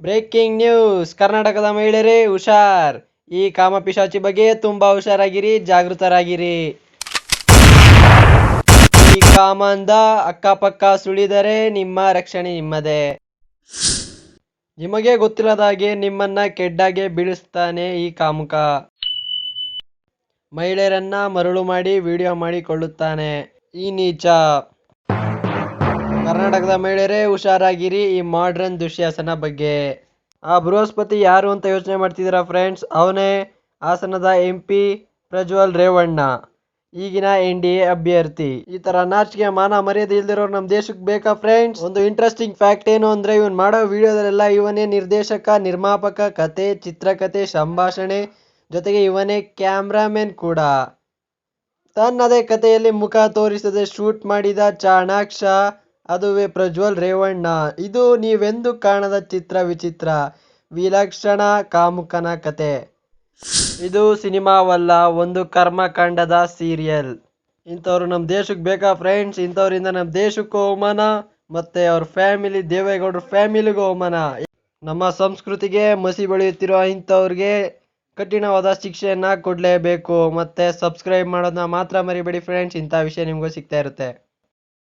Breaking news, ಕರ್ನಾಟಕದ ಮಹಿಳೆಯರೇ, ಹುಷಾರ್. ಈ ಕಾಮಪಿಶಾಚಿ ಬಗ್ಗೆ ತುಂಬಾ ಹುಷಾರಾಗಿರಿ, ಜಾಗೃತರಾಗಿರಿ. ಈ ಕಾಮಂದ ಅಕ್ಕಪಕ್ಕ ಸುಳಿದರೆ ನಿಮ್ಮ ರಕ್ಷಣೆ ನಿಮ್ಮದೇ. ನಿಮಗೆ ಗೊತ್ತಿಲ್ಲದ ಹಾಗೆ ನಿಮ್ಮನ್ನ ಕೆಡ್ಡಾಗೆ ಬೀಳಿಸ್ತಾನೆ ಈ ಕಾಮುಕ. ಮಹಿಳೆಯರನ್ನ ಮರಳು ಮಾಡಿ, ವಿಡಿಯೋ ಮಾಡಿಕೊಳ್ಳುತ್ತಾನೆ. ಈ ನೀಚ. ಕರ್ನಾಟಕದ ಮಹಿಳೆಯರೇ ಹುಷಾರಾಗಿರಿ ಈ ಮಾಡ್ರನ್ ದುಶ್ಯಾಸನ ಬಗ್ಗೆ. ಆ ಬೃಹಸ್ಪತಿ ಯಾರು ಅಂತ ಯೋಚನೆ ಮಾಡ್ತಿದ್ದೀರಾ ಫ್ರೆಂಡ್ಸ್ ಅವನೇ ಹಾಸನದ ಎಂ ಪಿ ಪ್ರಜ್ವಲ್ ರೇವಣ್ಣ. ಈಗಿನ ಎನ್ ಡಿ ಎ ಅಭ್ಯರ್ಥಿ. ಈ ತರ ನಾಚಿಕೆ ಮಾನ ಮರ್ಯಾದೆ ಇಲ್ದಿರೋರು ನಮ್ಮ ದೇಶಕ್ಕೆ ಬೇಕಾ ಫ್ರೆಂಡ್ಸ್ ಒಂದು ಇಂಟ್ರೆಸ್ಟಿಂಗ್ ಫ್ಯಾಕ್ಟ್ ಏನು ಅಂದ್ರೆ ಇವನ್ ಮಾಡೋ ವಿಡಿಯೋದಲ್ಲೆಲ್ಲ ಇವನೇ ನಿರ್ದೇಶಕ, ನಿರ್ಮಾಪಕ, ಕತೆ, ಚಿತ್ರಕತೆ, ಸಂಭಾಷಣೆ ಜೊತೆಗೆ ಇವನೇ ಕ್ಯಾಮ್ರಾಮನ್ ಕೂಡ. ತನ್ನದೇ ಕಥೆಯಲ್ಲಿ ಮುಖ ತೋರಿಸದೆ ಶೂಟ್ ಮಾಡಿದ ಚಾಣಾಕ್ಷ ಅದುವೇ ಪ್ರಜ್ವಲ್ ರೇವಣ್ಣ. ಇದು ನೀವೆಂದು ಕಾಣದ ಚಿತ್ರ ವಿಚಿತ್ರ? ವಿಲಕ್ಷಣ ಕಾಮುಕನ ಕತೆ. ಇದು ಸಿನಿಮಾವಲ್ಲ, ಒಂದು ಕರ್ಮಕಾಂಡದ ಸೀರಿಯಲ್. ಇಂಥವ್ರು ನಮ್ಮ ದೇಶಕ್ಕೆ ಬೇಕಾ ಫ್ರೆಂಡ್ಸ್ ಇಂಥವ್ರಿಂದ ನಮ್ಮ ದೇಶಕ್ಕೂ ಅವಮಾನ, ಮತ್ತೆ ಅವ್ರ ಫ್ಯಾಮಿಲಿ ದೇವೇಗೌಡರ ಫ್ಯಾಮಿಲಿಗೂ ಅವಮಾನ. ನಮ್ಮ ಸಂಸ್ಕೃತಿಗೆ ಮಸಿ ಬೆಳೆಯುತ್ತಿರುವ ಇಂಥವ್ರಿಗೆ ಕಠಿಣವಾದ ಶಿಕ್ಷೆಯನ್ನ ಕೊಡಲೇಬೇಕು. ಮತ್ತೆ ಸಬ್ಸ್ಕ್ರೈಬ್ ಮಾಡೋದನ್ನ ಮಾತ್ರ ಮರಿಬೇಡಿ ಫ್ರೆಂಡ್ಸ್ ಇಂಥ ವಿಷಯ ನಿಮಗೂ ಸಿಗ್ತಾ ಇರುತ್ತೆ.